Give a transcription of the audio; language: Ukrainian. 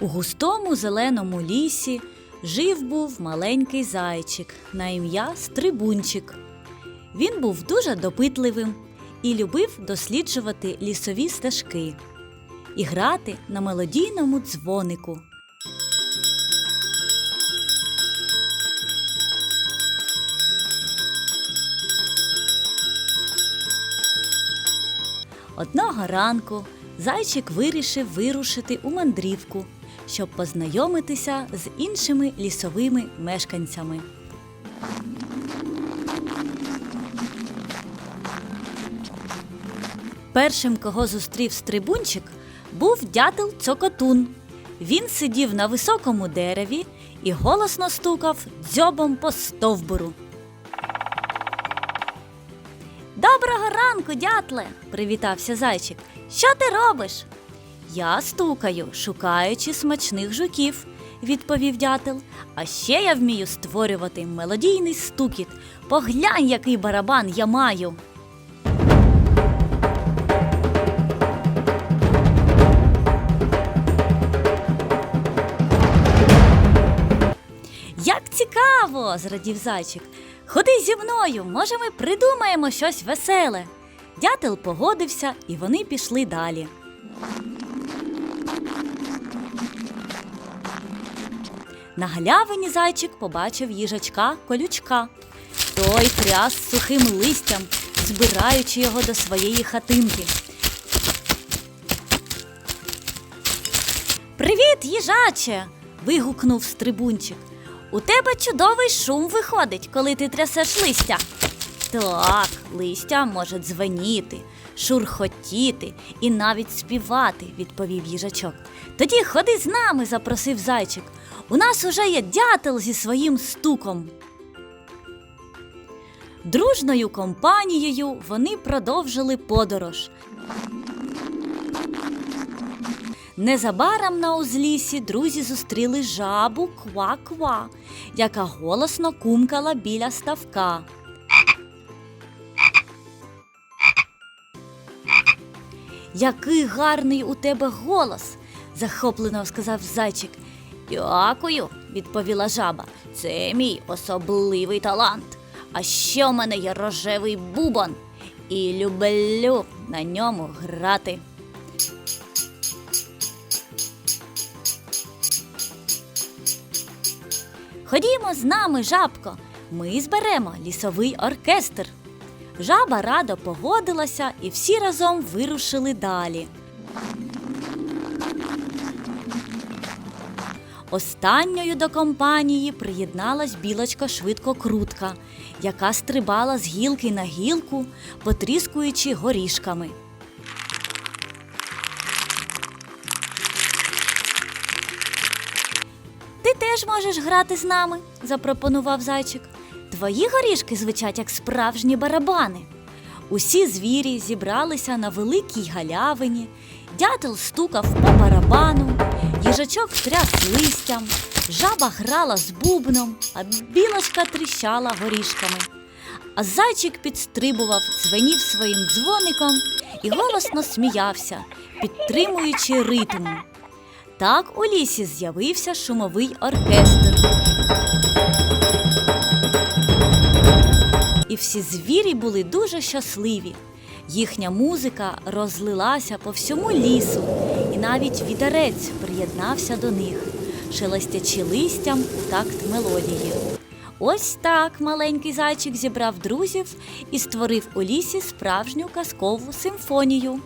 У густому зеленому лісі жив був маленький зайчик на ім'я Стрибунчик. Він був дуже допитливим і любив досліджувати лісові стежки і грати на мелодійному дзвонику. Одного ранку зайчик вирішив вирушити у мандрівку, щоб познайомитися з іншими лісовими мешканцями. Першим, кого зустрів стрибунчик, був дятел цокотун. Він сидів на високому дереві і голосно стукав дзьобом по стовбуру. Доброго ранку, дятле, привітався зайчик. Що ти робиш? Я стукаю, шукаючи смачних жуків, відповів дятел. А ще я вмію створювати мелодійний стукіт. Поглянь, який барабан я маю. Як цікаво, зрадів зайчик. Ходи зі мною, може, ми придумаємо щось веселе. Дятел погодився, і вони пішли далі. На галявині зайчик побачив їжачка колючка. Той тряс сухим листям, збираючи його до своєї хатинки. Привіт, їжаче. вигукнув стрибунчик. У тебе чудовий шум виходить, коли ти трясеш листя. Так, листя може дзвеніти, шурхотіти і навіть співати, відповів їжачок. Тоді ходи з нами, запросив зайчик. У нас уже є дятел зі своїм стуком. Дружною компанією вони продовжили подорож. Незабаром на узлісі друзі зустріли жабу ква-ква, яка голосно кумкала біля ставка. Який гарний у тебе голос, захоплено сказав зайчик. Дякую, відповіла жаба. Це мій особливий талант. А ще в мене є рожевий бубон, і люблю на ньому грати. Ходімо з нами, жабко. Ми зберемо лісовий оркестр. Жаба радо погодилася, і всі разом вирушили далі. Останньою до компанії приєдналась білочка швидкокрутка, яка стрибала з гілки на гілку, потріскуючи горішками. Ти теж можеш грати з нами, запропонував зайчик. Твої горішки звучать як справжні барабани. Усі звірі зібралися на великій галявині, дятел стукав по барабану, їжачок тряс листям, жаба грала з бубном, а білочка тріщала горішками. А зайчик підстрибував, дзвенів своїм дзвоником і голосно сміявся, підтримуючи ритм. Так у лісі з'явився шумовий оркестр. Всі звірі були дуже щасливі. Їхня музика розлилася по всьому лісу, і навіть вітерець приєднався до них, шелестячи листям у такт мелодії. Ось так маленький зайчик зібрав друзів і створив у лісі справжню казкову симфонію.